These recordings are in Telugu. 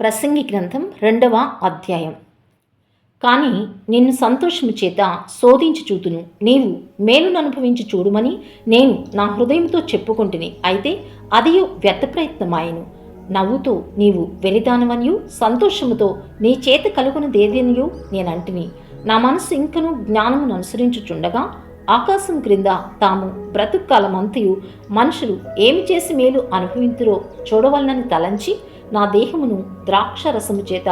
ప్రసంగి గ్రంథం రెండవ అధ్యాయం. కానీ నిన్ను సంతోషము చేత శోధించి చూతును. నీవు మేలును అనుభవించి చూడుమని నేను నా హృదయంతో చెప్పుకుంటుని. అయితే అది వ్యర్థ ప్రయత్నమాయను నవ్వుతూ నీవు వెలిదానవనియు సంతోషముతో నీ చేత కలుగునదేదనియు నేనంటిని. నా మనసు ఇంకను జ్ఞానమును అనుసరించుచుండగా ఆకాశం క్రింద తాము బ్రతుకాలమంతయు మనుషులు ఏమి చేసి మేలు అనుభవింతురో చూడవలనని తలంచి నా దేహమును ద్రాక్షరసము చేత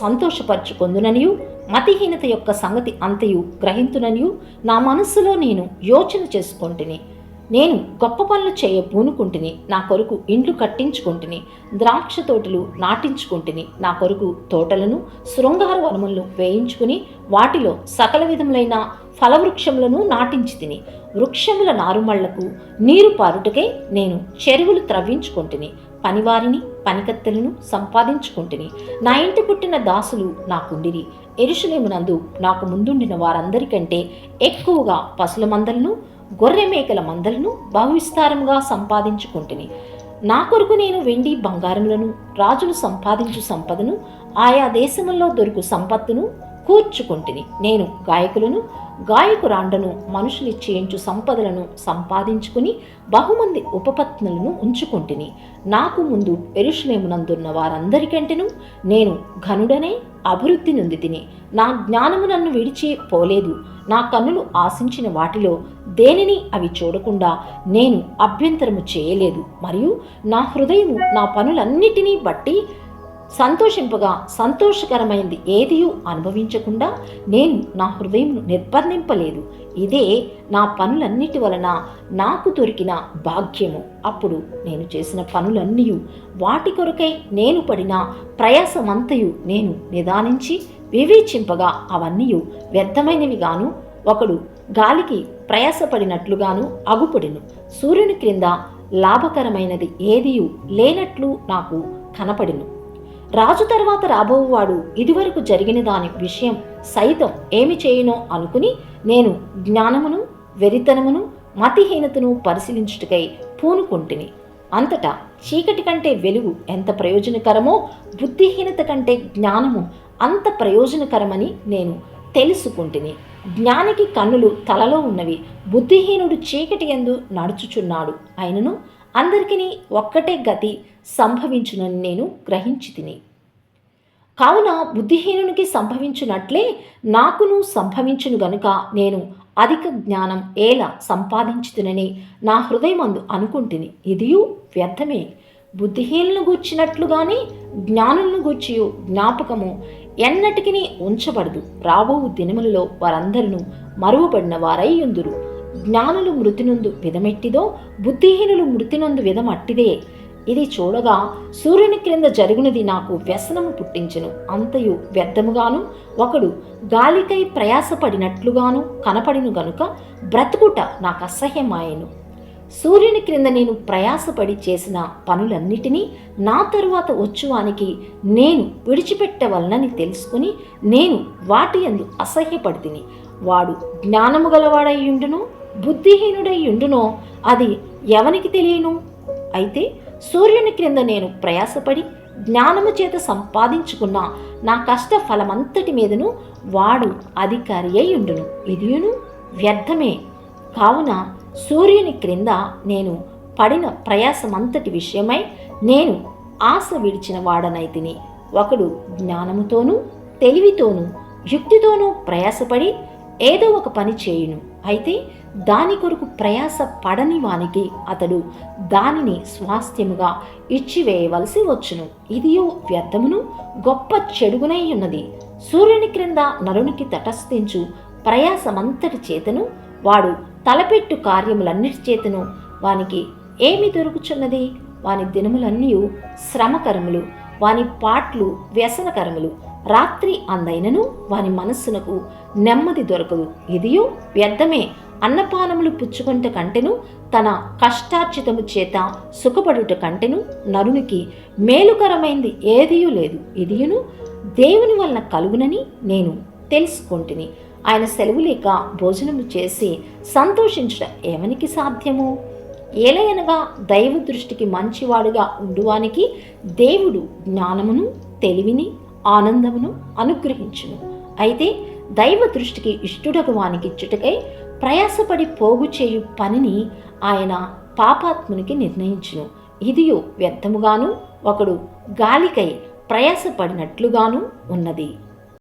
సంతోషపరచుకొందుననియు మతిహీనత యొక్క సంగతి అంతయు గ్రహింతుననియు నా మనస్సులో నేను యోచన చేసుకొంటిని. నేను గొప్ప పనులు చేయ పూనుకుంటుని నా కొరకు ఇండ్లు కట్టించుకుంటుని ద్రాక్ష తోటలు నాటించుకుంటుని నా కొరకు తోటలను శృంగార వనములను వేయించుకుని వాటిలో సకల విధములైన ఫలవృక్షములను నాటించి తిని వృక్షముల నారుమళ్ళకు నీరు పారుటకై నేను చెరువులు త్రవ్వించుకుంటుని. పనివారిని పనికత్తెలను సంపాదించుకుంటుని. నా ఇంటి పుట్టిన దాసులు నాకుండిరి ఎరుషులేమునందు నాకు ముందుండిన వారందరికంటే ఎక్కువగా పసుల మందలను గొర్రె మేకల మందలను బహువిస్తారంగా సంపాదించుకుంటుని. నా కొరకు నేను వెండి బంగారములను రాజులు సంపాదించు సంపదను ఆయా దేశముల్లో దొరుకు సంపత్తును కూర్చుకుంటుని. నేను గాయకులను గాయకురాండను మనుషులిచ్చేయించు చేయించు సంపదలను సంపాదించుకుని బహుమంది ఉపపత్నులను ఉంచుకుంటుని. నాకు ముందు ఎరుషులేమునందున్న వారందరికంటేను నేను ఘనుడనే అభివృద్ధి నొందితిని. నా జ్ఞానము నన్ను విడిచి పోలేదు. నా కన్నులు ఆశించిన వాటిలో దేనిని అవి చూడకుండా నేను అభ్యంతరము చేయలేదు. మరియు నా హృదయము నా పనులన్నిటినీ బట్టి సంతోషింపగా సంతోషకరమైనది ఏదియూ అనుభవించకుండా నేను నా హృదయంను నిర్బంధింపలేదు ఇదే నా పనులన్నిటి వలన నాకు దొరికిన భాగ్యము. అప్పుడు నేను చేసిన పనులన్నీ వాటి కొరకై నేను పడిన ప్రయాసమంతయు నేను నిదానించి వివేచింపగా అవన్నీ వ్యర్థమైనవిగాను. ఒకడు గాలికి ప్రయాసపడినట్లుగాను అగుపడిను. సూర్యుని క్రింద లాభకరమైనది ఏదియు లేనట్లు నాకు కనపడిను. రాజు తర్వాత రాబోవువాడు ఇదివరకు జరిగిన దాని విషయం సైతం ఏమి చేయనో అనుకుని నేను జ్ఞానమును వెరితనమును మతిహీనతను పరిశీలించుటకై పూనుకుంటుని. అంతటా చీకటి కంటే వెలుగు ఎంత ప్రయోజనకరమో బుద్ధిహీనత కంటే జ్ఞానము అంత ప్రయోజనకరమని నేను తెలుసుకుంటుని. జ్ఞానికి కన్నులు తలలో ఉన్నవి. బుద్ధిహీనుడు చీకటి ఎందు నడుచుచున్నాడు. అయినను అందరికీ ఒక్కటే గతి సంభవించునని నేను గ్రహించి తిని కావున బుద్ధిహీనునికి సంభవించినట్లే నాకును సంభవించును గనుక నేను అధిక జ్ఞానం ఏలా సంపాదించుతునని నా హృదయమందు అనుకుంటుని. ఇదియు వ్యర్థమే. బుద్ధిహీనులను గూర్చినట్లుగానే జ్ఞానులను గూర్చి జ్ఞాపకము ఎన్నటికి ఉంచబడదు. రాబో దినములలో వారందరూ మరువబడిన వారై ఉందురు. జ్ఞానులు మృతినందు విధమెట్టిదో బుద్ధిహీనులు మృతినందు విధమట్టిదే. ఇది చూడగా సూర్యుని క్రింద జరుగునది నాకు వ్యసనము పుట్టించెను. అంతయు వ్యర్థముగాను ఒకడు గాలికై ప్రయాసపడినట్లుగాను కనపడిను గనుక బ్రతుకుట నాకు అసహ్యమాయెను. సూర్యుని క్రింద నేను ప్రయాసపడి చేసిన పనులన్నిటినీ నా తరువాత వచ్చువానికి నేను విడిచిపెట్టవలనని తెలుసుకుని నేను వాటి అందు అసహ్యపడితిని. వాడు జ్ఞానము గలవాడయ్యుండును బుద్ధిహీనుడయ్యుండునో అది ఎవనికి తెలియను? అయితే సూర్యుని క్రింద నేను ప్రయాసపడి జ్ఞానము చేత సంపాదించుకున్న నా కష్ట ఫలమంతటి మీదను వాడు అధికారి అయి ఉండును ఇదియును వ్యర్థమే. కావున సూర్యుని క్రింద నేను పడిన ప్రయాసమంతటి విషయమై నేను ఆశ విడిచిన వాడనైతిని ఒకడు జ్ఞానముతోనూ తెలివితోనూ యుక్తితోనూ ప్రయాసపడి ఏదో ఒక పని చేయును. అయితే దాని కొరకు ప్రయాస పడని వానికి అతడు దానిని స్వాస్థ్యముగా ఇచ్చివేయవలసి వచ్చును. ఇదియో వ్యర్థమును గొప్ప చెడుగునై ఉన్నది. సూర్యుని క్రింద నరునికి తటస్థించు ప్రయాసమంతటి చేతను వాడు తలపెట్టు కార్యములన్నిటి చేతను వానికి ఏమి దొరుకుచున్నది? వాని దినములన్నీ శ్రమకరములు వాని పాట్లు వ్యసనకరములు. రాత్రి అందైనను వాని మనస్సునకు నెమ్మది దొరకదు. ఇదియో వ్యర్థమే. అన్నపానములు పుచ్చుకొంట కంటెను తన కష్టార్జితము చేత సుఖపడుట కంటెను నరునికి మేలుకరమైంది ఏదియూ లేదు. ఇదియును దేవుని వలన కలుగునని నేను తెలుసుకుంటుని. ఆయన సెలవు లేక భోజనము చేసి సంతోషించుట ఎవనికి సాధ్యము? ఏలయనగా దైవ దృష్టికి మంచివాడుగా ఉండువానికి దేవుడు జ్ఞానమును తెలివిని ఆనందమును అనుగ్రహించును. అయితే దైవ దృష్టికి ఇష్టకు వానికి ఇచ్చుటకై ప్రయాసపడి పోగు చేయు పనిని ఆయన పాపాత్మునికి నిర్ణయించును. ఇదియు వ్యర్థముగాను ఒకడు గాలికై ప్రయాసపడినట్లుగాను ఉన్నది.